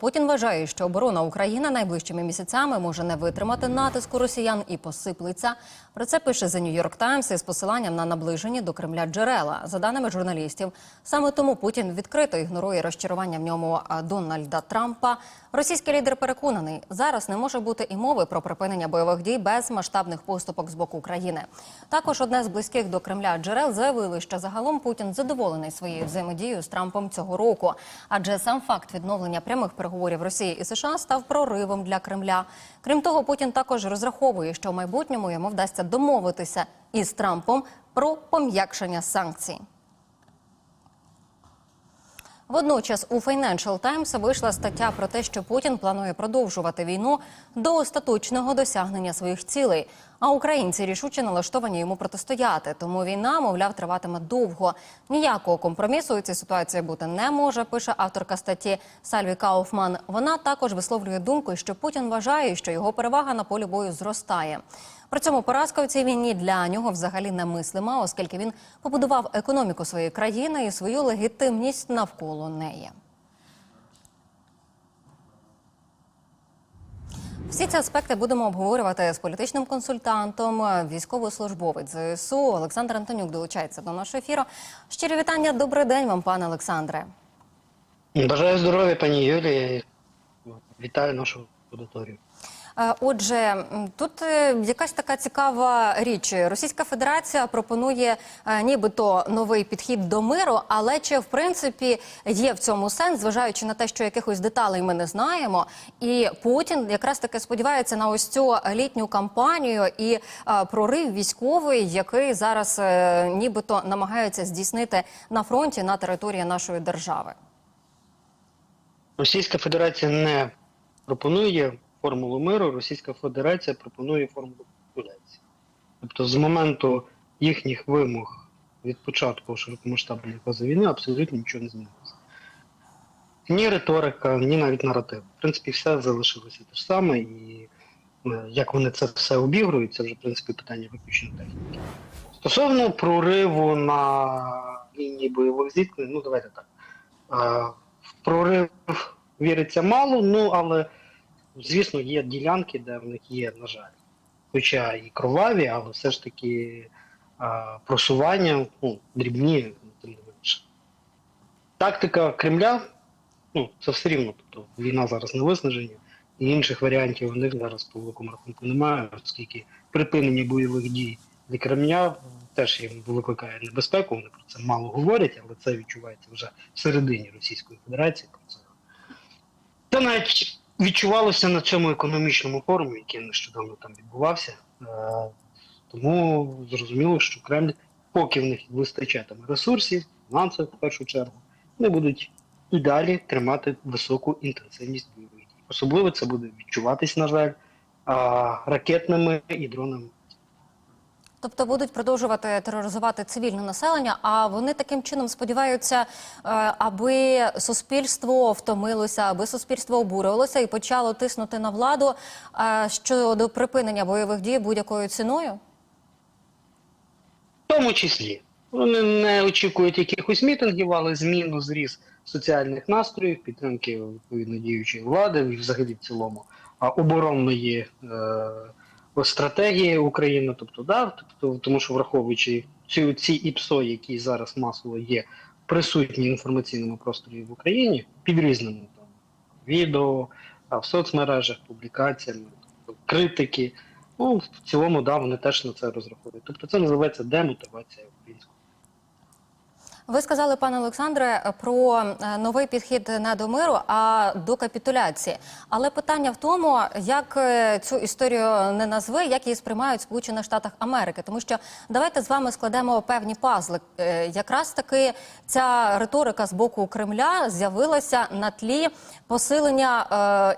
Путін вважає, що оборона України найближчими місяцями може не витримати натиску росіян і посиплеться. Про це пише The New York Times із посиланням на наближені до Кремля джерела. За даними журналістів, саме тому Путін відкрито ігнорує розчарування в ньому Дональда Трампа. Російський лідер переконаний, зараз не може бути і мови про припинення бойових дій без масштабних поступок з боку України. Також одне з близьких до Кремля джерел заявили, що загалом Путін задоволений своєю взаємодією з Трампом цього року, адже сам факт відновлення прямих переговорів Росії і США став проривом для Кремля. Крім того, Путін також розраховує, що в майбутньому йому вдасться домовитися із Трампом про пом'якшення санкцій. Водночас у Financial Times вийшла стаття про те, що Путін планує продовжувати війну до остаточного досягнення своїх цілей. А українці рішуче налаштовані йому протистояти. Тому війна, мовляв, триватиме довго. Ніякого компромісу у цій ситуації бути не може. Пише авторка статті Сальві Кауфман. Вона також висловлює думку, що Путін вважає, що його перевага на полі бою зростає. При цьому поразка у цій війні для нього взагалі немислима, оскільки він побудував економіку своєї країни і свою легітимність навколо неї. Всі ці аспекти будемо обговорювати з політичним консультантом, військовослужбовець ЗСУ Олександр Антонюк долучається до нашого ефіру. Щирі вітання, добрий день вам, пане Олександре. Бажаю здоров'я, пані Юлії. Вітаю нашу аудиторію. Е, Отже, тут е, якась така цікава річ. Російська Федерація пропонує е, нібито новий підхід до миру, але чи в принципі є в цьому сенс, зважаючи на те, що якихось деталей ми не знаємо, і Путін якраз таки сподівається на ось цю літню кампанію і прорив військовий, який зараз нібито намагаються здійснити на фронті на території нашої держави. Російська Федерація не пропонує формулу миру, Російська Федерація пропонує формулу капітуляції. Тобто з моменту їхніх вимог від початку широкомасштабної фази війни абсолютно нічого не змінилося. Ні риторика, ні навіть наратив. В принципі, все залишилося те ж саме, і е, як вони це все обігрують, це вже в принципі питання виключно техніки. Стосовно прориву на лінії бойових зіткнень, ну давайте так. Е, В прорив віриться мало, ну але звісно є ділянки, де в них є, на жаль, хоча і кроваві, але все ж таки е, просування ну, дрібні, тим не менше. Тактика Кремля, ну, це все рівно, тобто війна зараз на виснаження, і інших варіантів у них зараз по великому рахунку немає, оскільки припинення бойових дій для Кремля теж їм викликає небезпеку, вони про це мало говорять, але це відчувається вже всередині Російської Федерації. Це. Це навіть відчувалося на цьому економічному форумі, який нещодавно там відбувався. Е, Тому зрозуміло, що Кремль, поки в них вистачатиме ресурсів, фінансів в першу чергу, вони будуть і далі тримати високу інтенсивність бойових дій. Особливо це буде відчуватись, на жаль, ракетними і дронами. Тобто будуть продовжувати тероризувати цивільне населення, а вони таким чином сподіваються, е, аби суспільство втомилося, аби суспільство обурювалося і почало тиснути на владу е, щодо припинення бойових дій будь-якою ціною. В тому числі вони не очікують якихось мітингів, але зміну зріс соціальних настроїв, підтримки відповідно діючої влади і взагалі в цілому оборонної е, стратегії України. Тобто, да, тобто, тому що враховуючи ці, ці ІПСО, які зараз масово є присутні в інформаційному просторі в Україні, під різними там відео, а, в соцмережах, публікаціями, тобто, критики. Ну, в цілому, да, вони теж на це розраховують. Тобто це називається демотивація українського. Ви сказали, пане Олександре, про е, новий підхід не до миру, а до капітуляції. Але питання в тому, як е, цю історію не назви, як її сприймають Сполучених Штатах Америки. Тому що давайте з вами складемо певні пазли. Е, Якраз таки ця риторика з боку Кремля з'явилася на тлі посилення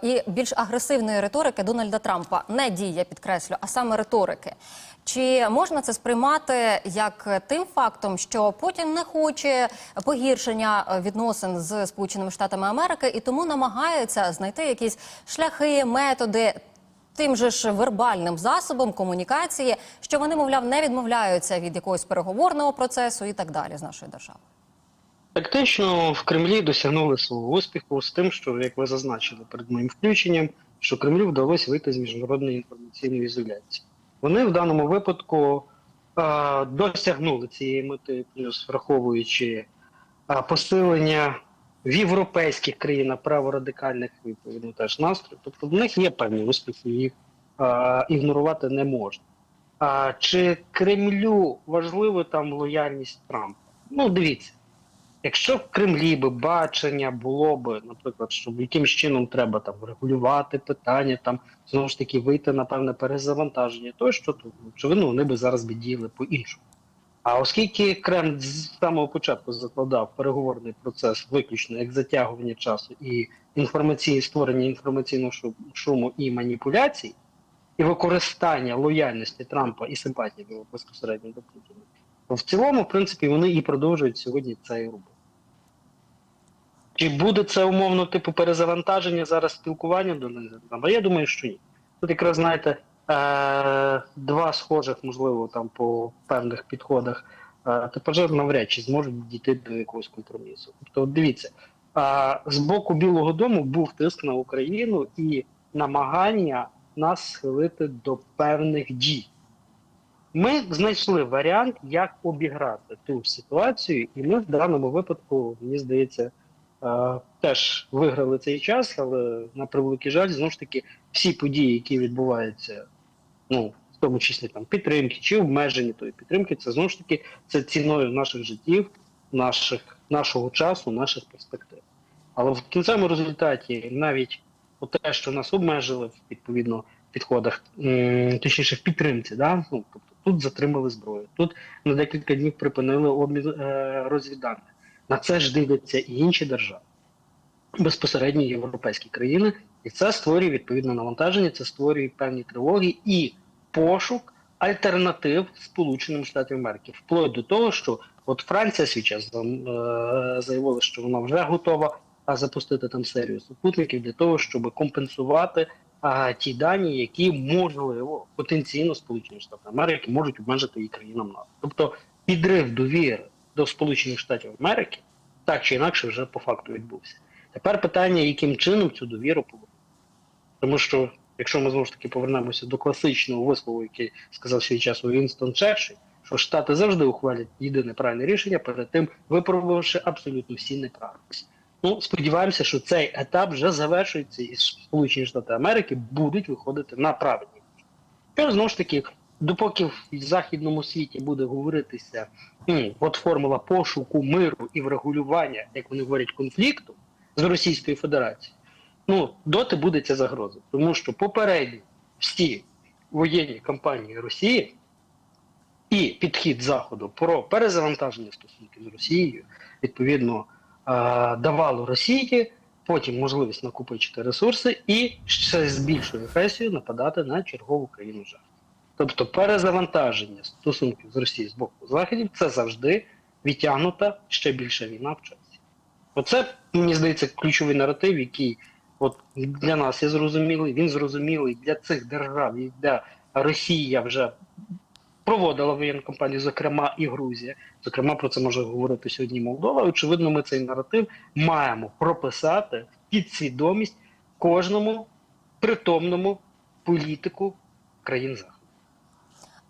і більш агресивної риторики Дональда Трампа. Не дій, я підкреслю, а саме риторики. Чи можна це сприймати як тим фактом, що Путін не хоче погіршення е, відносин з Сполученими Штатами Америки і тому намагається знайти якісь шляхи, методи тим же ж вербальним засобом комунікації, що вони, мовляв, не відмовляються від якогось переговорного процесу і так далі з нашою державою? Тактично в Кремлі досягнули свого успіху з тим, що, як ви зазначили перед моїм включенням, що Кремлю вдалося вийти з міжнародної інформаційної ізоляції. Вони в даному випадку е, досягнули цієї мети, плюс враховуючи е, посилення в європейських країнах праворадикальних відповідно теж настроїв. Тобто в них є певні успіхи, їх е, ігнорувати не можна. А чи Кремлю важливо там лояльність Трампа? Ну, дивіться. Якщо в Кремлі би бачення було б, наприклад, що якимось чином треба там регулювати питання, там знову ж таки вийти на певне перезавантаження, то що тут очевидно, вони би зараз би діяли по-іншому. А оскільки Кремль з самого початку закладав переговорний процес виключно як затягування часу і інформації, створення інформаційного шу- шуму і маніпуляцій, і використання лояльності Трампа і симпатії його безпосередньо до Путіна, то в цілому, в принципі, вони і продовжують сьогодні це і робити. Чи буде це умовно типу перезавантаження зараз спілкування до них? А я думаю, що ні. Тут якраз знаєте, е- два схожих, можливо, там по певних підходах, е- тепер навряд чи зможуть дійти до якогось компромісу. Тобто, дивіться, е- з боку Білого Дому був тиск на Україну і намагання нас схилити до певних дій. Ми знайшли варіант, як обіграти ту ситуацію, і ми в даному випадку, мені здається, теж виграли цей час, але на превеликий жаль, знову ж таки, всі події, які відбуваються, ну, в тому числі там підтримки чи обмеження тої підтримки, це знову ж таки це ціною наших життів, наших, нашого часу, наших перспектив. Але в кінцевому результаті навіть те, що нас обмежили в відповідно підходах, точніше в підтримці, да? ну, тобто тут затримали зброю, тут на декілька днів припинили обмін е, розвідданих. На це ж дивляться і інші держави, безпосередньо європейські країни, і це створює відповідне навантаження, це створює певні тривоги і пошук альтернатив Сполученим Штатам Америки, вплоть до того, що от Франція свій час е, заявила, що вона вже готова запустити там серію супутників для того, щоб компенсувати а, ті дані, які можливо потенційно Сполучені Штати Америки можуть обмежити її країнам НАТО. Тобто підрив довіри до Сполучених Штатів Америки так чи інакше вже по факту відбувся. Тепер питання, яким чином цю довіру повернути. Тому що, якщо ми знову ж таки повернемося до класичного вислову, який сказав свій час Вінстон Черчилль, що Штати завжди ухвалять єдине правильне рішення перед тим, випробувавши абсолютно всі неправильності. Ну, сподіваємося, що цей етап вже завершується, і Сполучені Штати Америки будуть виходити на правильні. Що знову ж таки, допоки в західному світі буде говоритися, «Хм, от формула пошуку миру і врегулювання, як вони говорять, конфлікту з Російською Федерацією, ну доти буде ця загроза, тому що попередні всі воєнні кампанії Росії і підхід Заходу про перезавантаження стосунків з Росією відповідно давало Росії потім можливість накопичити ресурси і ще з більшою агресією нападати на чергову країну жаху. Тобто перезавантаження стосунків з Росією з боку Заходів це завжди відтягнута ще більша війна в часі. Оце, мені здається, ключовий наратив, який от для нас є зрозумілий, він зрозумілий для цих держав, і для Росія вже проводила воєнну кампанію, зокрема і Грузія. Зокрема, про це може говорити сьогодні Молдова. Очевидно, ми цей наратив маємо прописати в підсвідомість кожному притомному політику країн Заходу.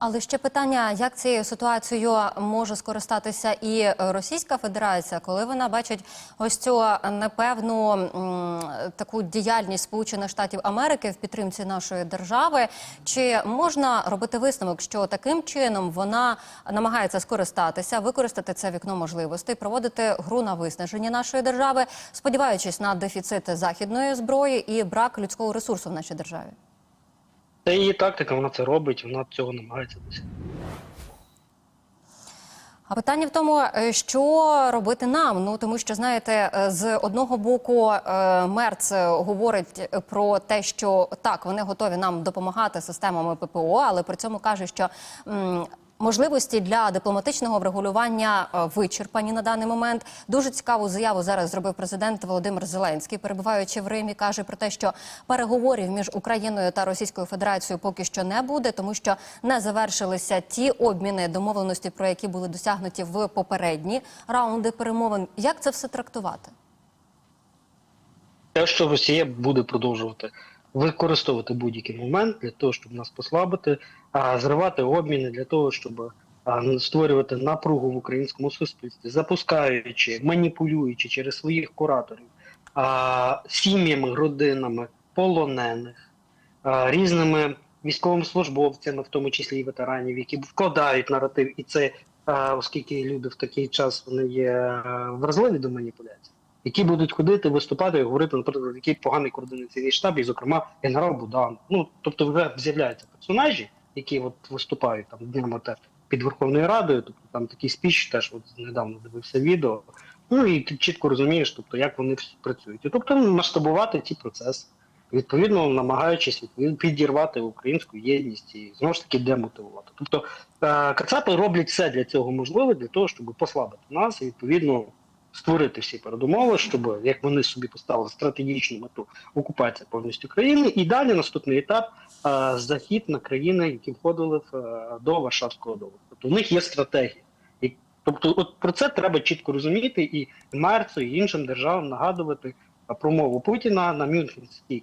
Але ще питання, як цією ситуацією може скористатися і Російська Федерація, коли вона бачить ось цю непевну м, таку діяльність Сполучених Штатів Америки в підтримці нашої держави, чи можна робити висновок, що таким чином вона намагається скористатися, використати це вікно можливостей, проводити гру на виснаження нашої держави, сподіваючись на дефіцит західної зброї і брак людського ресурсу в нашій державі? Це її тактика, вона це робить, вона цього намагається досягти. А питання в тому, е, що робити нам. Ну тому що знаєте, е, з одного боку е, Мерц говорить про те, що так вони готові нам допомагати системами ППО, але при цьому каже, що Можливості для дипломатичного врегулювання е, вичерпані на даний момент. Дуже цікаву заяву зараз зробив президент Володимир Зеленський, перебуваючи в Римі, каже про те, що переговорів між Україною та Російською Федерацією поки що не буде, тому що не завершилися ті обміни домовленості, про які були досягнуті в попередні раунди перемовин. Як це все трактувати? Те, що Росія буде продовжувати використовувати будь-який момент для того, щоб нас послабити, а зривати обміни для того, щоб створювати напругу в українському суспільстві, запускаючи, маніпулюючи через своїх кураторів сім'ями, родинами полонених, різними військовослужбовцями, в тому числі і ветеранів, які вкладають наратив, і це оскільки люди в такий час вони є вразливі до маніпуляцій які будуть ходити, виступати і говорити, наприклад, який поганий координаційний штаб, і, зокрема, генерал Будан. Ну тобто, вже з'являються персонажі, які от виступають там днями теж під Верховною Радою. Тобто там такий спіч, теж от недавно дивився відео. Ну і ти чітко розумієш, тобто як вони працюють. І тобто масштабувати ці процеси, відповідно намагаючись підірвати українську єдність і знову ж таки демотивувати. Тобто е, Кацапи роблять все для цього можливе, для того, щоб послабити нас і відповідно створити всі передумови, щоб як вони собі поставили стратегічну мету окупація повністю країни, і далі наступний етап е, захід на країни, які входили в, е, до Варшавського договору. Тобто у них є стратегія. І, тобто, от про це треба чітко розуміти, і Мерцу, і іншим державам нагадувати е, промову Путіна на Мюнхенській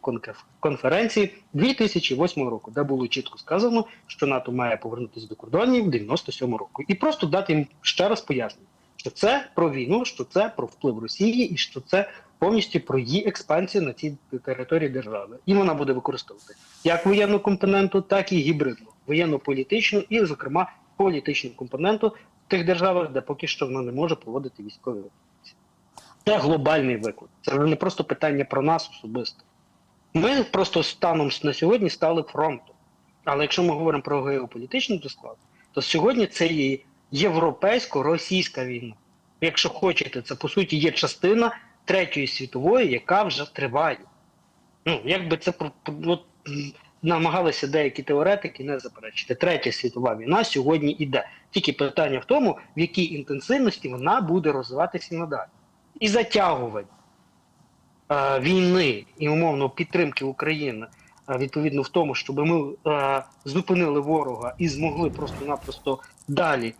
конференції 2008 року, де було чітко сказано, що НАТО має повернутися до кордонів 97 року, і просто дати їм ще раз пояснення що це про війну, що це про вплив Росії, і що це повністю про її експансію на цій території держави. І вона буде використовувати як воєнну компоненту, так і гібридну, воєнно-політичну і, зокрема, політичну компоненту в тих державах, де поки що вона не може проводити військові операції. Це глобальний виклик. Це не просто питання про нас особисто. Ми просто станом на сьогодні стали фронтом. Але якщо ми говоримо про геополітичний розклад, то сьогодні це є європейсько-російська війна. Якщо хочете, це по суті є частина Третьої світової, яка вже триває. Ну, якби це от, намагалися деякі теоретики не заперечити. Третя світова війна сьогодні йде. Тільки питання в тому, в якій інтенсивності вона буде розвиватися надалі. І затягування е, війни і умовно підтримки України е, відповідно в тому, щоб ми е, зупинили ворога і змогли просто-напросто далі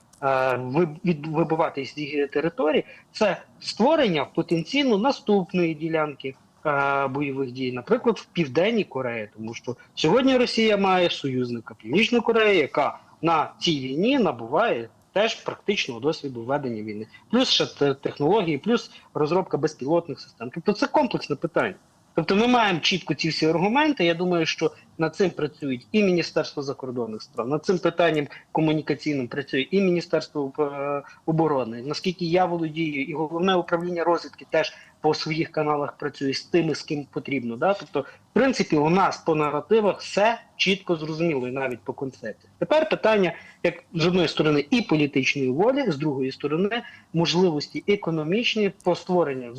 вибивати з цієї території, це створення потенційно наступної ділянки е, бойових дій, наприклад, в Південній Кореї, тому що сьогодні Росія має союзника Північну Корею, яка на цій війні набуває теж практичного досвіду ведення війни, плюс ще технології, плюс розробка безпілотних систем. Тобто це комплексне питання. Тобто ми маємо чітко ці всі аргументи. Я думаю, що над цим працюють і Міністерство закордонних справ, над цим питанням комунікаційним працює і Міністерство е, оборони. Наскільки я володію, і головне управління розвідки теж по своїх каналах працює з тими, з ким потрібно. Да? Тобто, в принципі, у нас по наративах все чітко зрозуміло, і навіть по концепції. Тепер питання, як з одної сторони, і політичної волі, з другої сторони, можливості економічні по створенню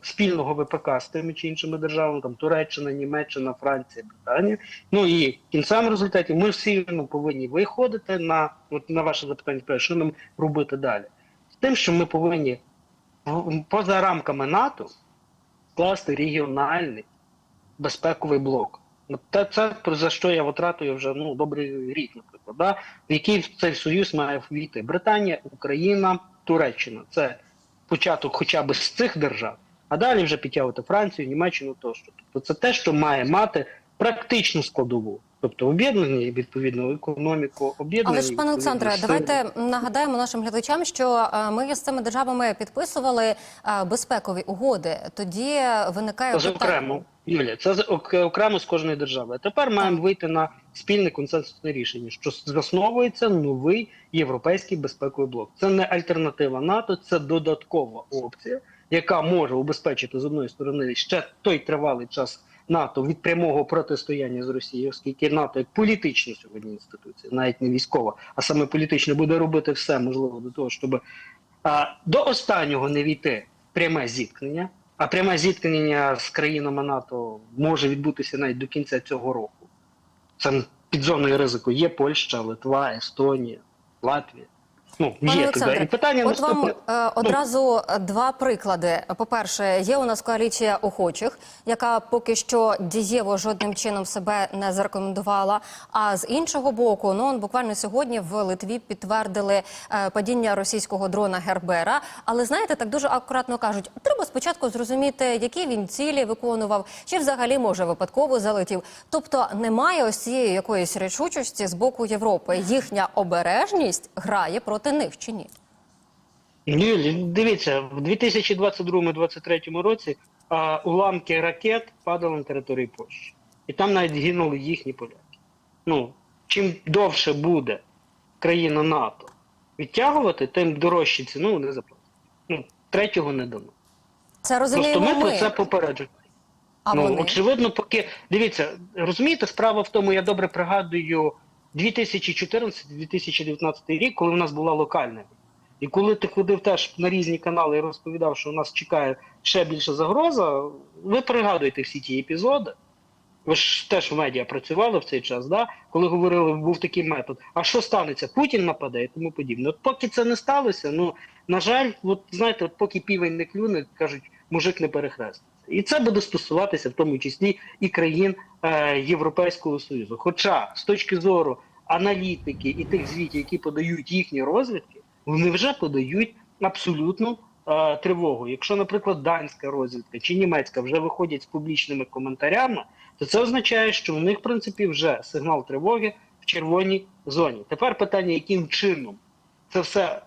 спільного ВПК з тими чи іншими державами, там Туреччина, Німеччина, Франція, Британія. Ну і в кінцевому результаті ми всі ну, повинні виходити на от на ваше запитання, що нам робити далі? З тим, що ми повинні поза рамками НАТО скласти регіональний безпековий блок. Ну, Те, це за що я витратую вже ну добрий рік, наприклад, да? в який цей союз має ввійти Британія, Україна, Туреччина. Це початок хоча б з цих держав, а далі вже підтягувати Францію, Німеччину тощо. Тобто це те, що має мати практичну складову, тобто об'єднані відповідно економіку, об'єднані. Але ж, пане Олександре, давайте нагадаємо нашим глядачам, що е, ми з цими державами підписували е, безпекові угоди. Тоді виникає Це окремо, Юлія, це окремо з кожної держави. А тепер маємо вийти на спільне консенсусне рішення, що засновується новий європейський безпековий блок. Це не альтернатива НАТО, це додаткова опція, яка може убезпечити з одної сторони ще той тривалий час НАТО від прямого протистояння з Росією, оскільки НАТО як політична сьогодні інституція, навіть не військова, а саме політична, буде робити все можливе до того, щоб а, до останнього не війти пряме зіткнення. А пряме зіткнення з країнами НАТО може відбутися навіть до кінця цього року. Це під зоною ризику є Польща, Литва, Естонія. Латвія. Ну, Пане є туди. І питання от вам е, одразу два приклади. По-перше, є у нас коаліція охочих, яка поки що дієво жодним чином себе не зарекомендувала. А з іншого боку, ну он буквально сьогодні в Литві підтвердили е, падіння російського дрона Гербера. Але знаєте, так дуже акуратно кажуть, треба спочатку зрозуміти, які він цілі виконував, чи взагалі може випадково залетів. Тобто немає ось цієї якоїсь рішучості з боку Європи. Їхня обережність грає проти них чи ні? Ні, дивіться, в 2022-2023 році а, уламки ракет падали на території Польщі. І там навіть гинули їхні поляки. Ну, чим довше буде країна НАТО відтягувати, тим дорожче ціну вони заплатять. Ну, третього не дано. Це Просто ми ми. про це попереджуємо. А ну, вони? очевидно, поки дивіться, розумієте, справа в тому, я добре пригадую 2014-2019 рік, коли в нас була локальна. І коли ти ходив теж на різні канали і розповідав, що у нас чекає ще більша загроза, ви пригадуєте всі ті епізоди. Ви ж теж в медіа працювали в цей час, да? коли говорили, був такий метод. А що станеться? Путін нападе і тому подібне. От поки це не сталося, ну на жаль, от знаєте, от поки півень не клюне, кажуть, мужик не перехреститься. І це буде стосуватися в тому числі і країн е, Європейського Союзу. Хоча з точки зору аналітики і тих звітів, які подають їхні розвідки, вони вже подають абсолютну е, тривогу. Якщо, наприклад, данська розвідка чи німецька вже виходять з публічними коментарями, то це означає, що у них, в принципі, вже сигнал тривоги в червоній зоні. Тепер питання, яким чином це все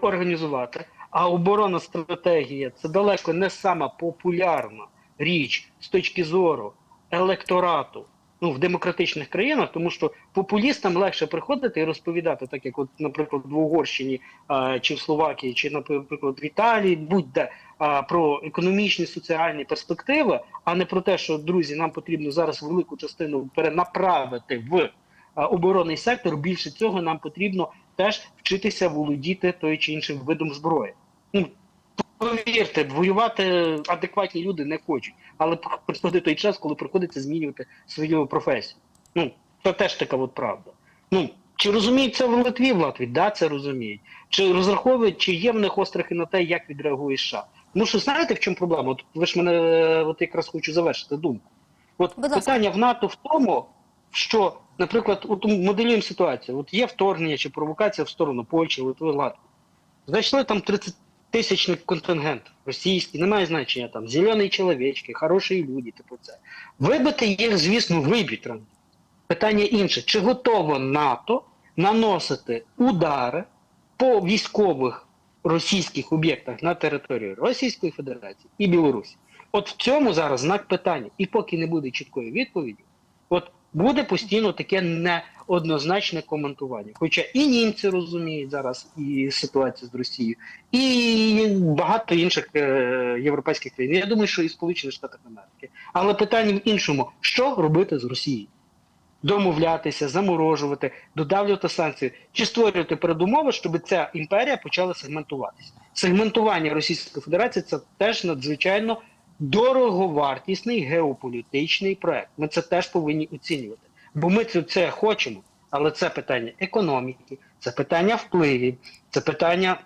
організувати. А оборонна стратегія це далеко не сама популярна річ з точки зору електорату ну, в демократичних країнах, тому що популістам легше приходити і розповідати, так як, от, наприклад, в Угорщині а, чи в Словакії, чи, наприклад, в Італії, будь-де а, про економічні соціальні перспективи, а не про те, що друзі, нам потрібно зараз велику частину перенаправити в а, оборонний сектор. Більше цього нам потрібно теж вчитися володіти той чи іншим видом зброї. Ну, повірте, воювати адекватні люди не хочуть, але приходить той час, коли приходиться змінювати свою професію. Ну, це теж така от правда. Ну, чи розуміють це в Литві, в Латвії? Да, це розуміють. Чи розраховують, чи є в них острахи на те, як відреагує США? Ну що знаєте, в чому проблема? От ви ж мене от якраз хочу завершити думку. От Будь питання в НАТО в тому, що, наприклад, от моделюємо ситуацію. От є вторгнення чи провокація в сторону Польщі, Литви, Латвії. Зайшли там 30 тисячний контингент російський, немає значення там зелені чоловічки, хороші люди, типу це. Вибити їх, звісно, виб'ють рано. Питання інше: чи готово НАТО наносити удари по військових російських об'єктах на території Російської Федерації і Білорусі? От в цьому зараз знак питання. І поки не буде чіткої відповіді, от буде постійно таке неоднозначне коментування. Хоча і німці розуміють зараз і ситуацію з Росією, і багато інших е, європейських країн. Я думаю, що і Сполучені Штати Америки. Але питання в іншому: що робити з Росією? Домовлятися, заморожувати, додавлювати санкції, чи створювати передумови, щоб ця імперія почала сегментуватися. Сегментування Російської Федерації це теж надзвичайно дороговартісний геополітичний проект. Ми це теж повинні оцінювати. Бо ми це, хочемо, але це питання економіки, це питання впливів, це питання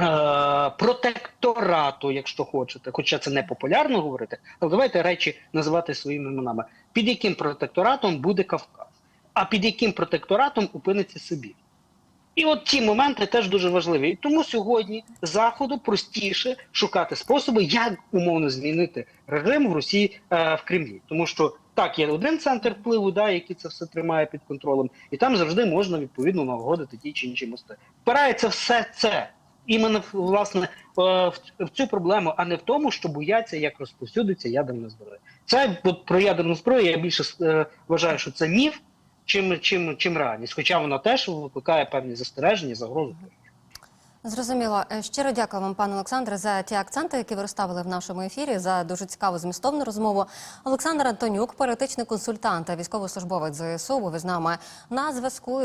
е, протекторату, якщо хочете. Хоча це не популярно говорити, але давайте речі називати своїми іменами. Під яким протекторатом буде Кавказ? А під яким протекторатом опиниться Сибір? І от ці моменти теж дуже важливі. І тому сьогодні заходу простіше шукати способи, як умовно змінити режим в Росії е, в Кремлі. Тому що так, є один центр впливу, да, який це все тримає під контролем, і там завжди можна відповідно налагодити ті чи інші мости. Впирається все це іменно власне е, в, цю проблему, а не в тому, що бояться, як розповсюдиться ядерна зброя. Це от про ядерну зброю. Я більше е, вважаю, що це міф чим, чим, чим реальність, хоча вона теж викликає певні застереження, загрози. Зрозуміло. Е, Щиро дякую вам, пане Олександре, за ті акценти, які ви розставили в нашому ефірі, за дуже цікаву змістовну розмову. Олександр Антонюк, політичний консультант та військовослужбовець ЗСУ, був із нами на зв'язку.